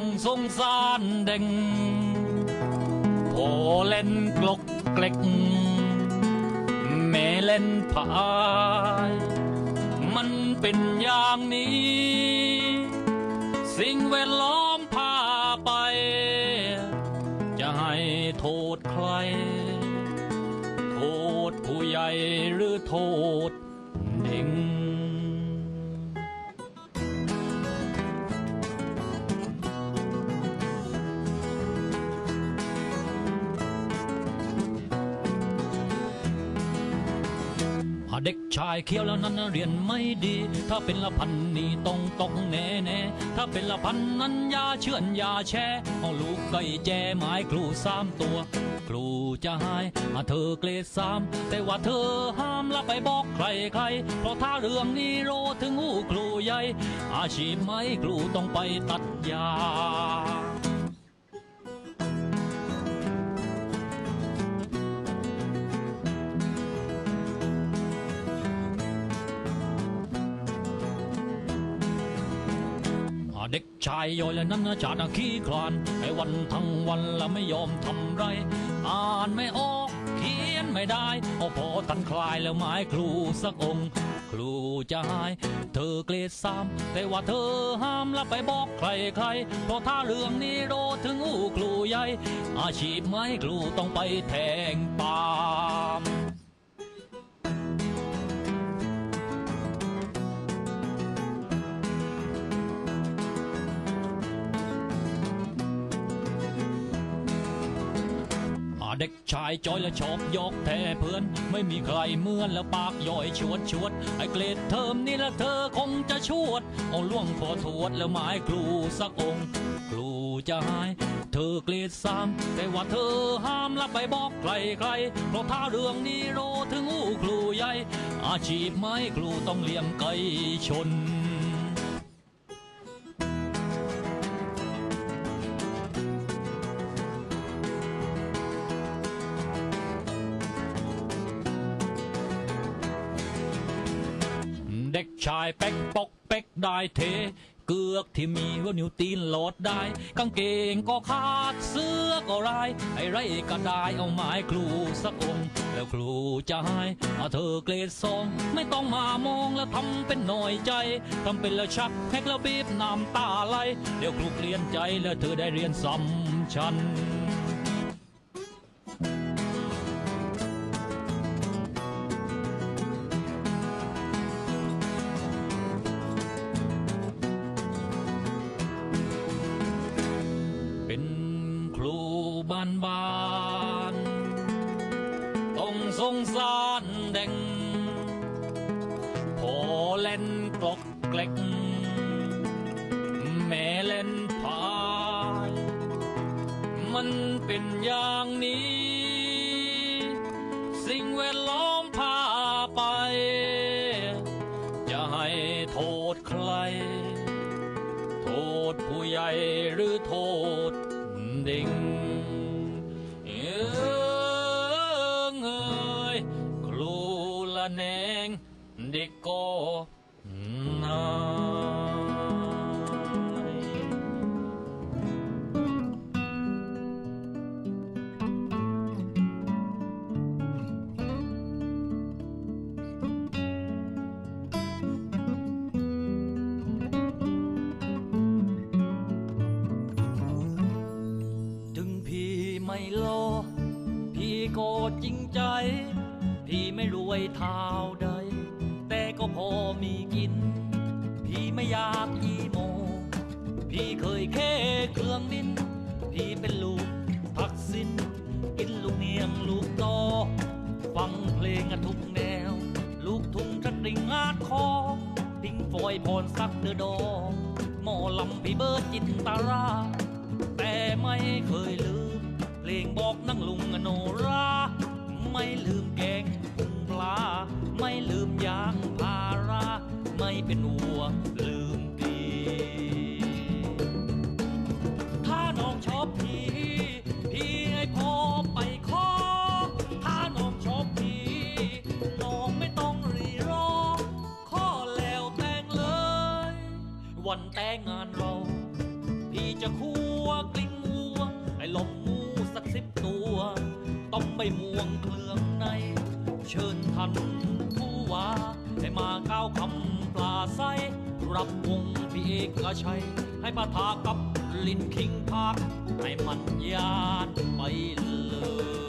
งสงสารเด็งพอเล่นกลกเกล็กแม่เล่นพาย มันเป็นอย่างนี้ สิ่งแวดล้อมพาไป จะให้โทษใคร โทษผู้ใหญ่หรือโทษ ชายเคี้ยวแล้วนั้นเรียนไม่ดี ถ้าเป็นละพันนี่ต้องตกแน่แน่ถ้าเป็นละพันนั้นยาเชื่อนยาแช่เอาลูกไก่แจไม้ครูสามตัว ครูจะให้อาเธอเกรดสามแต่ว่าเธอห้ามละไปบอกใครใครเพราะถ้าเรื่องนี้โรถึงหูครูใหญ่ อาชีพไม่ครูต้องไปตัดยา ชายย่อยและนั้นนะจาดขี้คลานไอ้วันทั้งวันและไม่ยอมทำไร อ่านไม่ออก เขียนไม่ได้เอาพอตันคลายแล้วไม้ครูสักองค์ ครูจะให้เธอเกรดสามแต่ว่าเธอห้ามละไปบอกใครใครๆเพราะถ้าเรื่องนี้โรถึงอูครูใหญ่ อาชีพไม้ครูต้องไปแทงปาม เด็กชายจอยและชอบยอกแท่เพื่อน ไม่มีใครเหมือนแล้วปากย่อยชวดชวดไอ้เกรดเทอมนี่ละเธอคงจะชวด เอาล่วงพอทวดแล้วหมายครูสักองค์ครูจะให้เธอเกรดสามแต่ว่าเธอห้ามละไปบอกใครใครเพราะถ้าเรื่องนี้โรถึงอู้ครูใหญ่ อาชีพไม้ครูต้องเลี้ยงไก่ชน เด็กชายเป็กปกเป็กได้เท เกือกที่มีว่านิ้วตีนโหลดได้ กางเกงก็ขาดเสื้อก็รายไอ้ไรก็ได้เอาไม้ครูสักองค์แล้วครูจะให้เอาเธอเกรดสองไม่ต้องมามองแล้วทำเป็นหน่อยใจทำเป็นแล้วชักแฮกแล้วบีบน้ำตาไหลเดี๋ยวครูเปลี่ยนใจแล้วเธอได้เรียนซ้ำชันานบ้านต้องสงสารเด็กพอเล่นกลอกเกล็ก แม่เล่นพาย มันเป็นอย่างนี้ สิ่งแวดล้อมพาไป จะให้โทษใคร โทษผู้ใหญ่หรือโทษเด็ก แนงเด็กก็นายถึงพี่ไม่โล พี่ก็จริงใจ ไม่รวยเท่าใด แต่ก็พอมีกิน พี่ไม่อยากอีโม พี่เคยแค่เครื่องดิน พี่เป็นลูกผักสินกินลูกเนียงลูกตอฟังเพลงทุกแนว ลูกทุ่งสตริงอาดคอ พิงฟอยพรสักเดือดอหมอลำพี่เบิร์ดจินตารา แต่ไม่เคยลืม เพลงบอกนั่งลุงอโนรา เป็นวัวลืมกีถ้าน้องชอบพี่พี่ให้พอไปขอถ้าน้องชอบพี่น้องไม่ต้องรีรอข้อแล้วแต่งเลย วันแต่งงานเรา พี่จะคู่ับวงพี่เอกชัย ให้ปะทะกับลินคิงพักให้มันยานไปเลย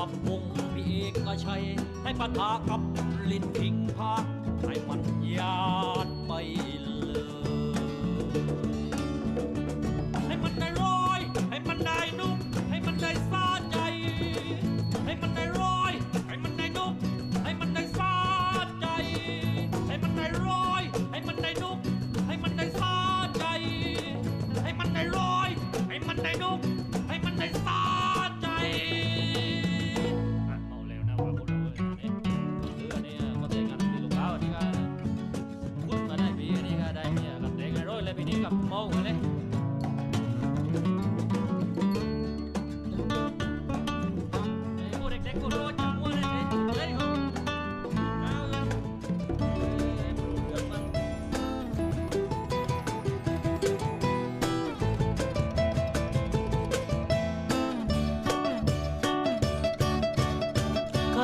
รับวงพี่เอกชัยให้ปะทะกับลินพิงพาร์คให้มันยาว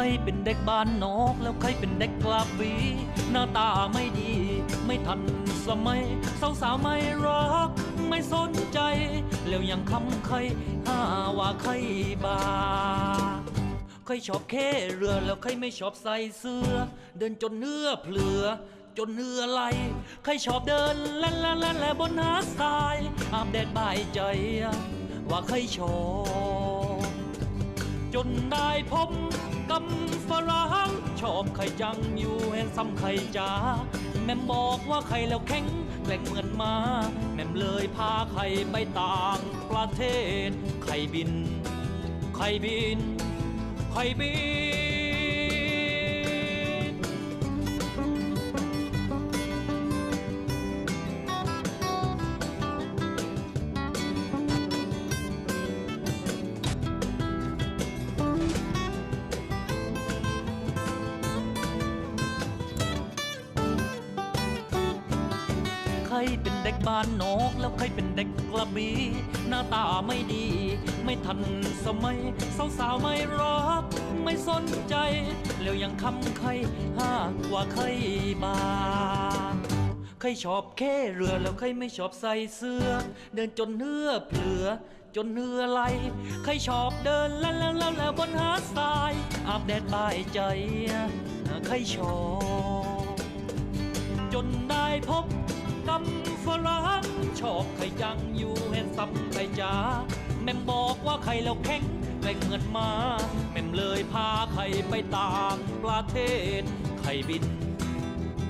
ยเป็นเด็กบ้านนอกแล้วเคยเป็นเด็กกลาบวีหน้าตาไม่ดี ไม่ทันสมัยสาวสาวไม่รัก ไม่สนใจ แล้วยังคำใครหาว่าใครบาเคยชอบแค่เรือแล้วเคยไม่ชอบใส่เสื้อ เดินจนเนื้อเปลือจนเนื้อไหลเคยชอบเดินละละละละบนหาดทรายอาบแดดบายใจ ว่าเคยชอบ จนได้พบ กำฝรั่งชอบไข่จังอยู่แฮนซ้ำไข่จ้าแม่มบอกว่าไข่แล้วแข็งแกล่งเหมือนมาแม่มเลยพาไข่ไปต่างประเทศ ไข่บิน ไข่บิน ไข่บิน เด็กบ้านนอกแล้วเคยเป็นเด็กกระบี่หน้าตาไม่ดี ไม่ทันสมัยสาวๆไม่รักไม่สนใจ แล้วยังคำใครห้าว่าเคยบาเคยชอบแค่เรือแล้วเคยไม่ชอบใส่เสื้อ เดินจนเนื้อเปลือจนเนื้อไหลเคยชอบเดินแล้วแล้วแล้วแล้วบนหาทรายอาบแดดบายใจเคยชอบ จนได้พบำฝรั่งชอบไข่จัง อยู่แฮนซัมไข่จ้าแม่มบอกว่าไข่แล้วแข็งแกร่งเหมือนมาแม่มเลยพาไข่ไปต่างประเทศไข่บิน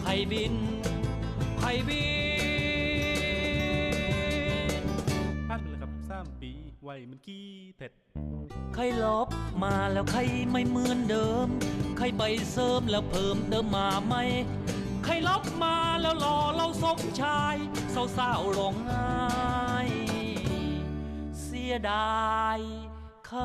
ไข่บินไข่บินพลาดไปเลยครับสามปีไวยมันกี้เผ็ดใครลบมาแล้วใครไม่เหมือนเดิม ใครไปเสริมแล้วเพิ่มเติมมาไหม ใครลบมาแล้วรอเราสมชายเศร้าๆร้องไห้เสียดายใคร